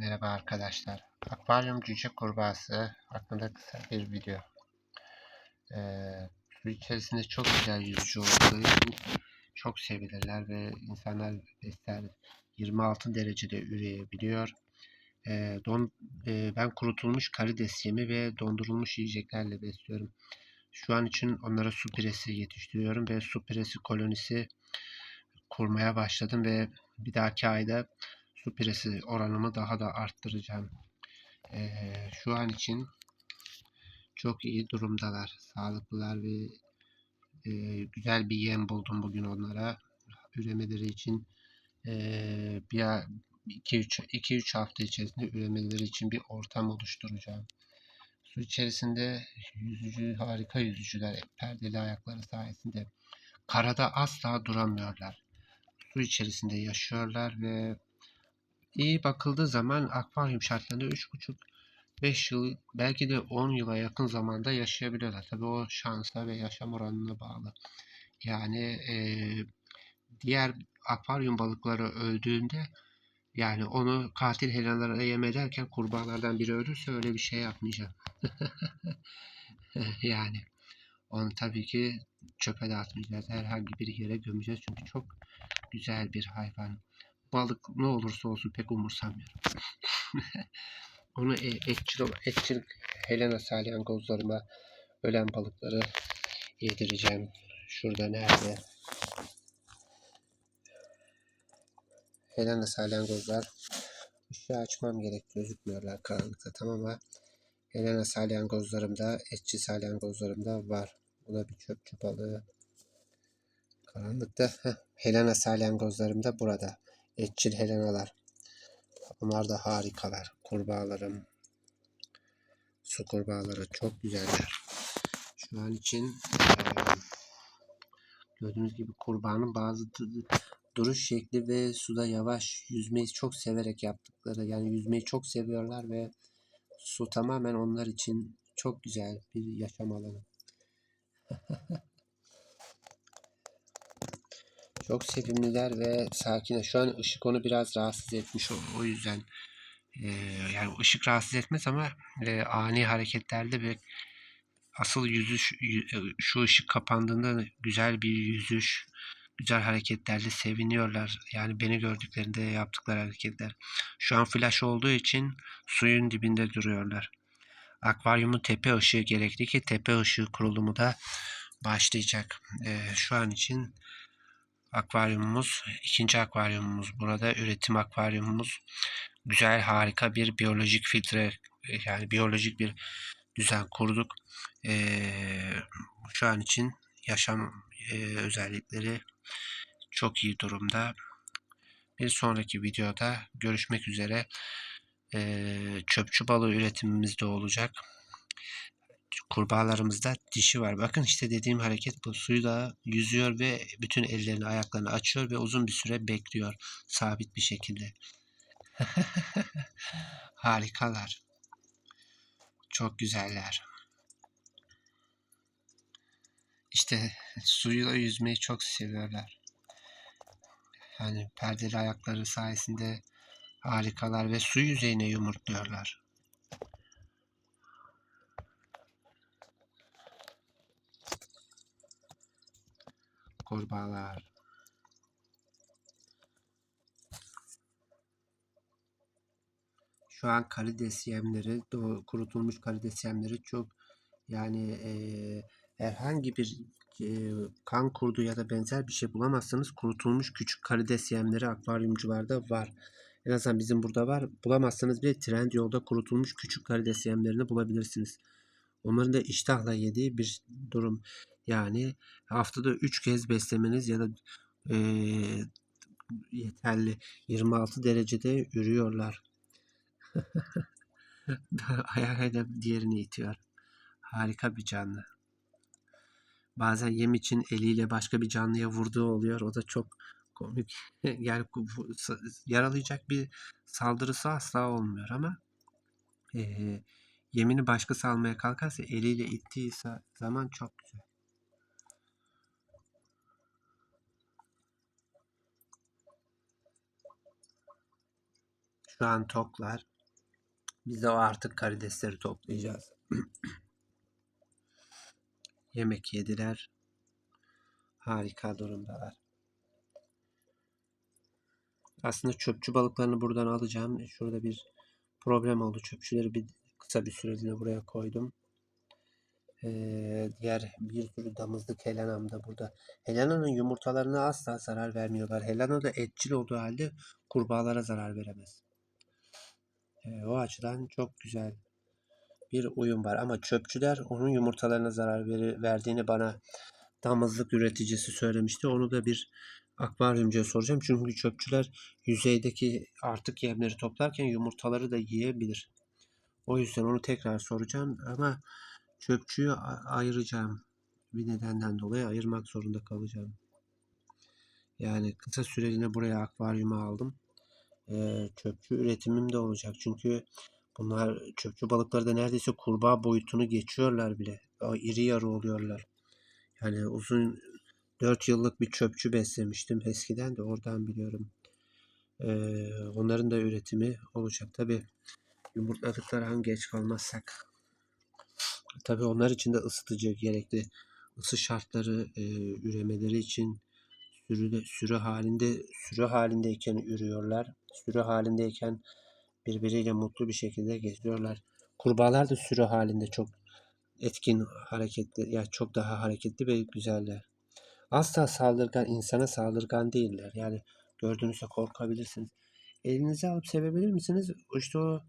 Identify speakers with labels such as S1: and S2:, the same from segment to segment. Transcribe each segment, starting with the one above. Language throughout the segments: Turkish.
S1: Merhaba arkadaşlar. Akvaryum cüce kurbağası hakkında kısa bir video. Ee, su içerisinde çok güzel yüzücü olduğu için çok sevilirler ve insanlar besler 26 derecede üreyebiliyor. Ee, don, e, ben kurutulmuş karides yemi ve dondurulmuş yiyeceklerle besliyorum. Şu an için onlara su piresi yetiştiriyorum ve su piresi kolonisi kurmaya başladım ve bir dahaki ayda su piresi oranımı daha da arttıracağım. Ee, şu an için çok iyi durumdalar. Sağlıklılar ve e, güzel bir yem buldum bugün onlara. Üremeleri için e, bir 2-3 hafta içerisinde üremeleri için bir ortam oluşturacağım. Su içerisinde yüzücü, harika yüzücüler perdeli ayakları sayesinde karada asla duramıyorlar. Su içerisinde yaşıyorlar ve iyi bakıldığı zaman akvaryum şartlarında 3,5-5 yıl belki de 10 yıla yakın zamanda yaşayabiliyorlar. Tabii o şansa ve yaşam oranına bağlı. Yani e, diğer akvaryum balıkları öldüğünde yani onu katil helenalara yem ederken kurbağalardan biri ölürse öyle bir şey yapmayacağım. yani onu tabii ki çöpe de atmayacağız. Herhangi bir yere gömeceğiz. Çünkü çok güzel bir hayvan balık ne olursa olsun pek umursamıyorum. Onu e, etçil, etçil Helena salyangozlarıma ölen balıkları yedireceğim. Şurada nerede? Helena salyangozlar ışığı açmam gerek gözükmüyorlar karanlıkta tamam ama Helena salyangozlarımda, etçi salyangozlarımda var. Buna bir çöpçü balığı. Karanlıkta heh, Helena salyangozlarım burada. Etçil Helenalar. Onlar da harikalar. Kurbağalarım. Su kurbağaları çok güzeller. Şu an için gördüğünüz gibi kurbağanın bazı duruş şekli ve suda yavaş yüzmeyi çok severek yaptıkları yani yüzmeyi çok seviyorlar ve su tamamen onlar için çok güzel bir yaşam alanı. Çok sevimliler ve sakin. Şu an ışık onu biraz rahatsız etmiş. O, o yüzden e, yani ışık rahatsız etmez ama e, ani hareketlerde bir asıl yüzüş e, şu ışık kapandığında güzel bir yüzüş, güzel hareketlerle seviniyorlar. Yani beni gördüklerinde yaptıkları hareketler. Şu an flash olduğu için suyun dibinde duruyorlar. Akvaryumun tepe ışığı gerekli ki tepe ışığı kurulumu da başlayacak. E, şu an için akvaryumumuz, ikinci akvaryumumuz burada. Üretim akvaryumumuz. Güzel, harika bir biyolojik filtre, yani biyolojik bir düzen kurduk. Ee, şu an için yaşam e, özellikleri çok iyi durumda. Bir sonraki videoda görüşmek üzere. Ee, çöpçü balığı üretimimiz olacak kurbağalarımızda dişi var. Bakın işte dediğim hareket bu. Suyu da yüzüyor ve bütün ellerini ayaklarını açıyor ve uzun bir süre bekliyor. Sabit bir şekilde. Harikalar. Çok güzeller. İşte suyla yüzmeyi çok seviyorlar. Yani perdeli ayakları sayesinde harikalar ve su yüzeyine yumurtluyorlar. Kurbağalar. Şu an karides yemleri, kurutulmuş karides yemleri çok yani e, herhangi bir e, kan kurdu ya da benzer bir şey bulamazsanız kurutulmuş küçük karides yemleri akvaryumcularda var. En azından bizim burada var. Bulamazsanız bile trend yolda kurutulmuş küçük karides yemlerini bulabilirsiniz. Onların da iştahla yediği bir durum. Yani haftada 3 kez beslemeniz ya da e, yeterli. 26 derecede yürüyorlar. Ayak edip diğerini itiyor. Harika bir canlı. Bazen yem için eliyle başka bir canlıya vurduğu oluyor. O da çok komik. yani yaralayacak bir saldırısı asla olmuyor ama e, yemini başkası almaya kalkarsa eliyle ittiği zaman çok güzel. An toklar. Biz de o artık karidesleri toplayacağız. Yemek yediler. Harika durumdalar. Aslında çöpçü balıklarını buradan alacağım. Şurada bir problem oldu. Çöpçüleri bir kısa bir süreliğine buraya koydum. Ee, diğer bir sürü damızlık Helena'm da burada. Helena'nın yumurtalarına asla zarar vermiyorlar. Helena da etçil olduğu halde kurbağalara zarar veremez. Ee, o açıdan çok güzel bir uyum var. Ama çöpçüler onun yumurtalarına zarar veri- verdiğini bana damızlık üreticisi söylemişti. Onu da bir akvaryumcuya soracağım. Çünkü çöpçüler yüzeydeki artık yemleri toplarken yumurtaları da yiyebilir. O yüzden onu tekrar soracağım ama çöpçüyü ayıracağım. Bir nedenden dolayı ayırmak zorunda kalacağım. Yani kısa süreliğine buraya akvaryuma aldım. Çöpçü üretimim de olacak. Çünkü bunlar çöpçü balıkları da neredeyse kurbağa boyutunu geçiyorlar bile. İri yarı oluyorlar. Yani uzun 4 yıllık bir çöpçü beslemiştim eskiden de oradan biliyorum. Onların da üretimi olacak. Tabi yumurtladıkları an geç kalmazsak. Tabi onlar için de ısıtıcı gerekli. Isı şartları üremeleri için sürü, sürü halinde sürü halindeyken ürüyorlar. Sürü halindeyken birbiriyle mutlu bir şekilde geziyorlar. Kurbağalar da sürü halinde çok etkin hareketli, ya çok daha hareketli ve güzeller. Asla saldırgan, insana saldırgan değiller. Yani gördüğünüzde korkabilirsiniz. Elinize alıp sevebilir misiniz? İşte o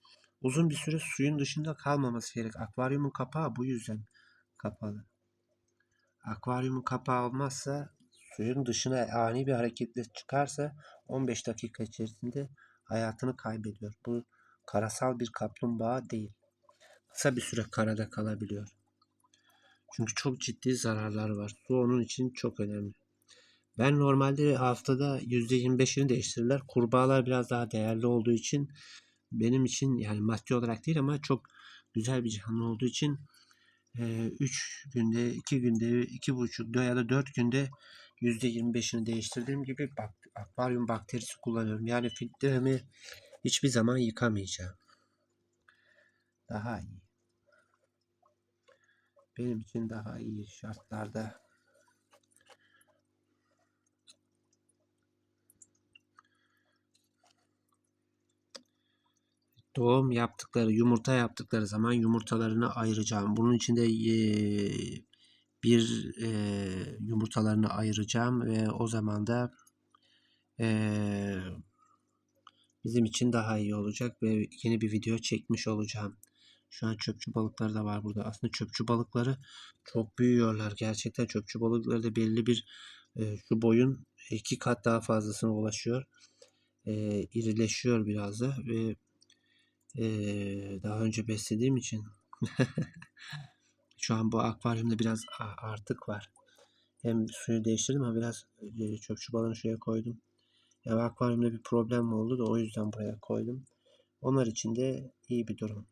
S1: uzun bir süre suyun dışında kalmaması gerek. Akvaryumun kapağı bu yüzden kapalı. Akvaryumun kapağı olmazsa suyun dışına ani bir hareketle çıkarsa 15 dakika içerisinde hayatını kaybediyor. Bu karasal bir kaplumbağa değil. Kısa bir süre karada kalabiliyor. Çünkü çok ciddi zararlar var. Su onun için çok önemli. Ben normalde haftada %25'ini değiştirirler. Kurbağalar biraz daha değerli olduğu için benim için yani maddi olarak değil ama çok güzel bir canlı olduğu için 3 günde, 2 günde, 2,5 ya da 4 günde %25'ini değiştirdiğim gibi bak, akvaryum bakterisi kullanıyorum. Yani filtremi hiçbir zaman yıkamayacağım. Daha iyi. Benim için daha iyi şartlarda doğum yaptıkları, yumurta yaptıkları zaman yumurtalarını ayıracağım. Bunun için de bir eee, yumurtalarını ayıracağım ve o zaman da eee, bizim için daha iyi olacak ve yeni bir video çekmiş olacağım. Şu an çöpçü balıkları da var burada. Aslında çöpçü balıkları çok büyüyorlar. Gerçekten çöpçü balıkları da belli bir e, şu boyun iki kat daha fazlasına ulaşıyor. E, irileşiyor biraz da ve e, daha önce beslediğim için şu an bu akvaryumda biraz artık var. Hem suyu değiştirdim ama biraz e, çöpçü balığını şuraya koydum. Ya akvaryumda bir problem oldu da o yüzden buraya koydum. Onlar için de iyi bir durum.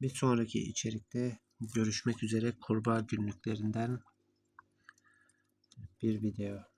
S1: Bir sonraki içerikte görüşmek üzere kurbağa günlüklerinden bir video.